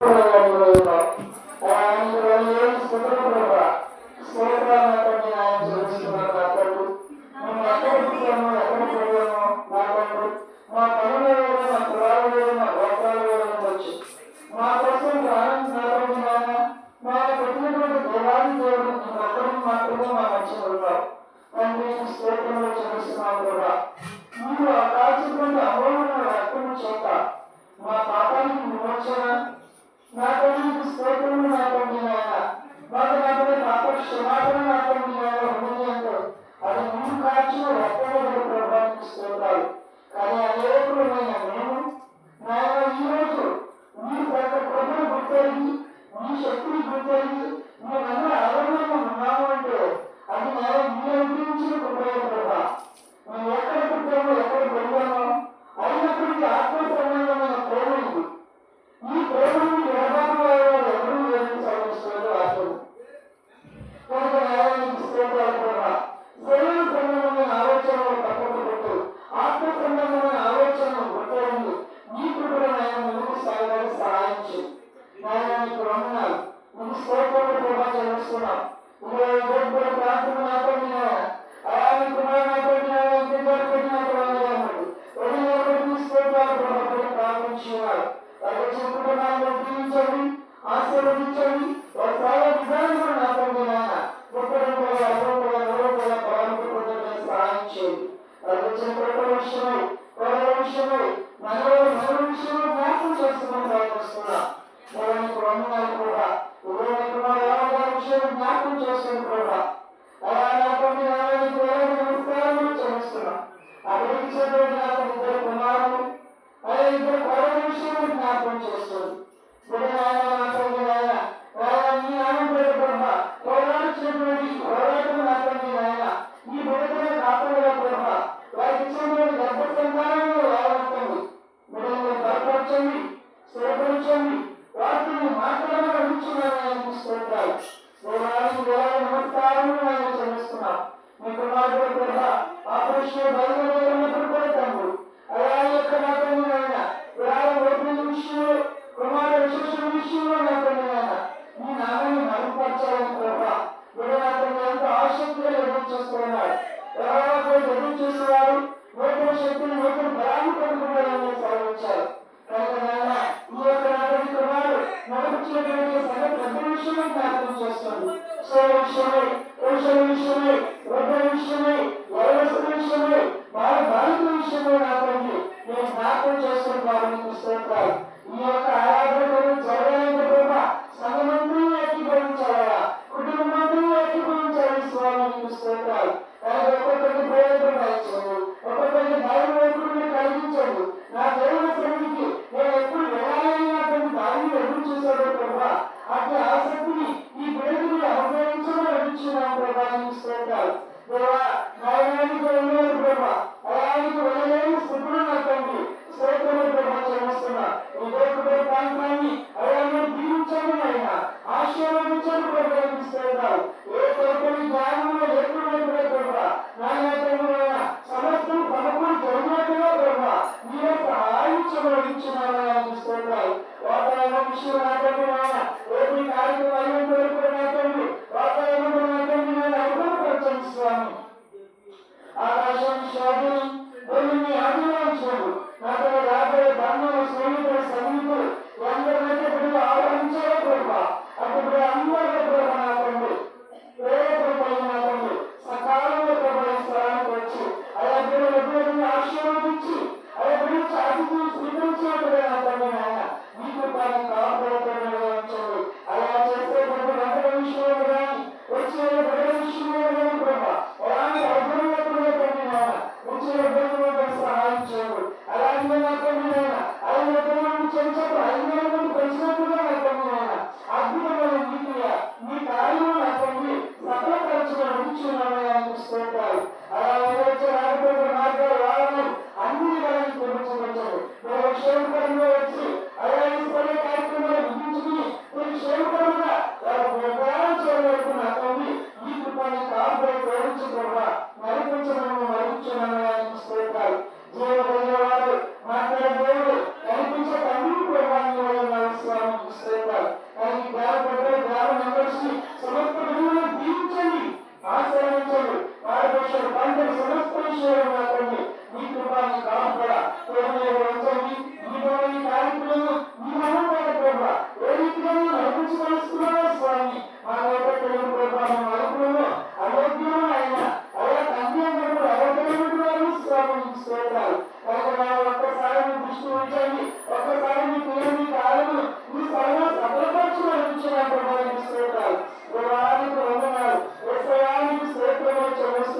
Thank you. ఆశీర్వదించండి. వారి సేవ విధానం కూడా నాకండి నాన్న. ముప్పై కూడా ఎవరు కూడా ఎవరు కూడా బాగుంటుందని సహాయం చేయండి. వారి వచ్చిన ప్రతి విషయమై ప్రతి విషయమై మనలో మన విషయంలో మోసం చేస్తున్నాం ప్రయత్నిస్తున్నా మనకి వందనాలు కూడా విషయం జ్ఞాపకం చేస్తుంది ప్రభా అలాంటి నమస్కారం చెల్లిస్తున్నాం. అభివృద్ధి చెందిన ఇద్దరు కుమారులు అదే ఇద్దరు కోడల విషయం దేవానికి దేవా నమస్కారం నేను చెల్లిస్తున్నాం మీ కుమారుడు కూడా ఆపరేషన్ బయలుదేరినప్పుడు కూడా తండ్రి అలా యొక్క మాత్రమే నాయన విరాళం ఓపెనింగ్ విషయంలో కుమారుడు విశేషం విషయంలో మాత్రమే నాయన మీ నాన్నని మరుగుపరచాలని ప్రభా విడనాథం ఎంతో ఆసక్తిగా ఎదురు చూస్తున్నాడు ఉంటాయి. ఈ యొక్క ఆరాధన చదవండి కృప సంగమంతా ఏకీభవించాలా కుటుంబమంతా ఏకీభవించాలి స్వామి నీకు స్తోత్రాలు అలాగే ఒక్కొక్కరికి ప్రేరణ రాయించండి ఒక్కొక్కరికి భయం వైపుని కలిగించండి. నా దేవుని సన్నిధికి నేను ఎప్పుడు వెళ్ళాలన్నటువంటి దారిని ఎదురు చూశాడు ప్రభు అట్టి ఆసక్తిని ఈ బిడ్డకి అవసరించమని అడుగుతున్నాను ప్రభా నీకు స్తోత్రాలు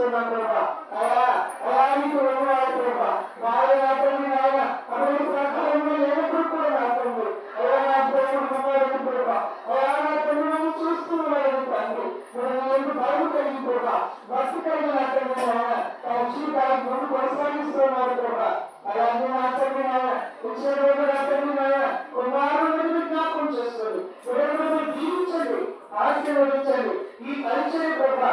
చూస్తున్నా అలా అలా నీకు వెళ్ళాలి ప్రభా వారి రాత్రి నాయన. అటువంటి సకాలంలో ఎవరు కూడా రాకండి కలిగి ప్రభా బస్సు కలిగి నా తల్లి నాయన. తన జీవితానికి ముందు కొనసాగిస్తున్నాడు ప్రభా అలాగే నా తల్లి నాయన. ఇచ్చిన రోజు నా తల్లి నాయన. కుమారుడిని చేస్తుంది. ఈ పరిచయం ప్రభా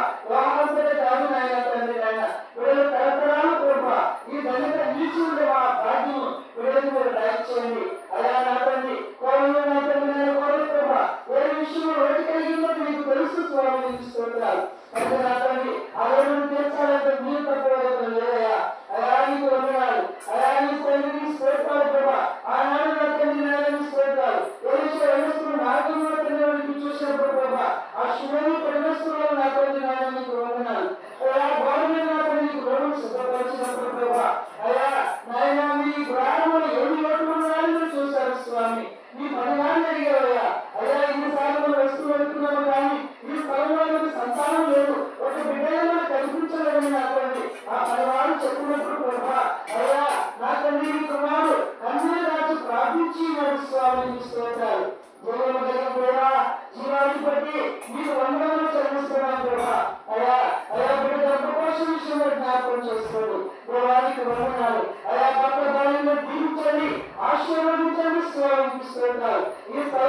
Senhor, e está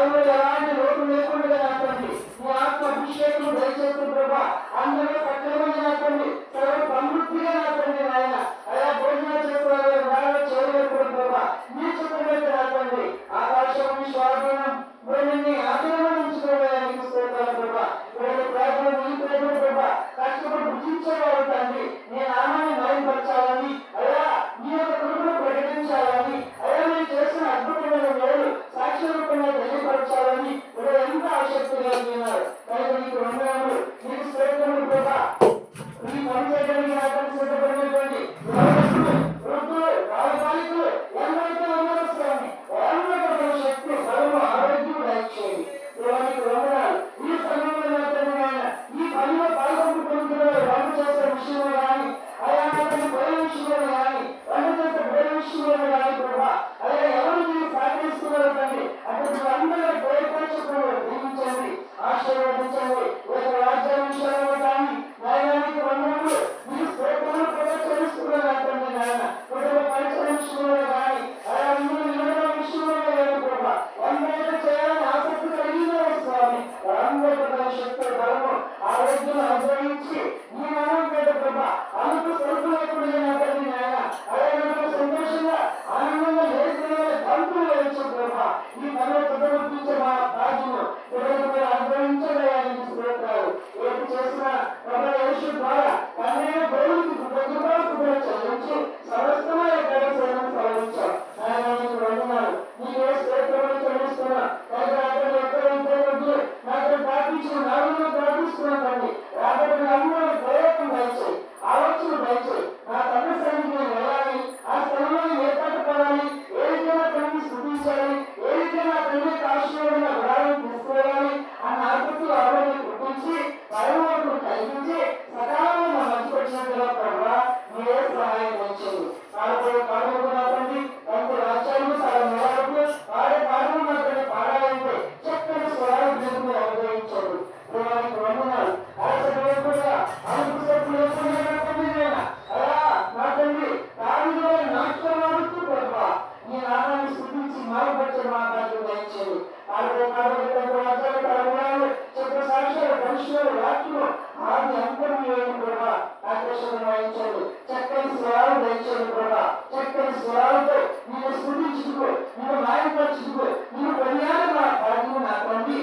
స్వరం వహించాడు చక్కని స్వరాలు దయచేయండి ప్రభా. చక్కని స్వరాలతో నేను స్ఫుతించుకో నేను మాయపరచుకో నేను కొనియాలి నా భాగ్యం నాకు అంది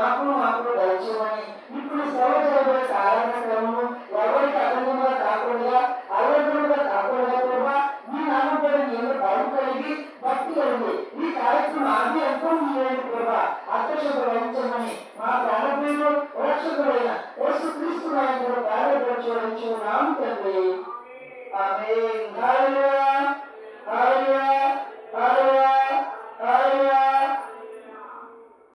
నాకు నాకు దయచేయమని. ఇప్పుడు శ్రమ Mm-hmm.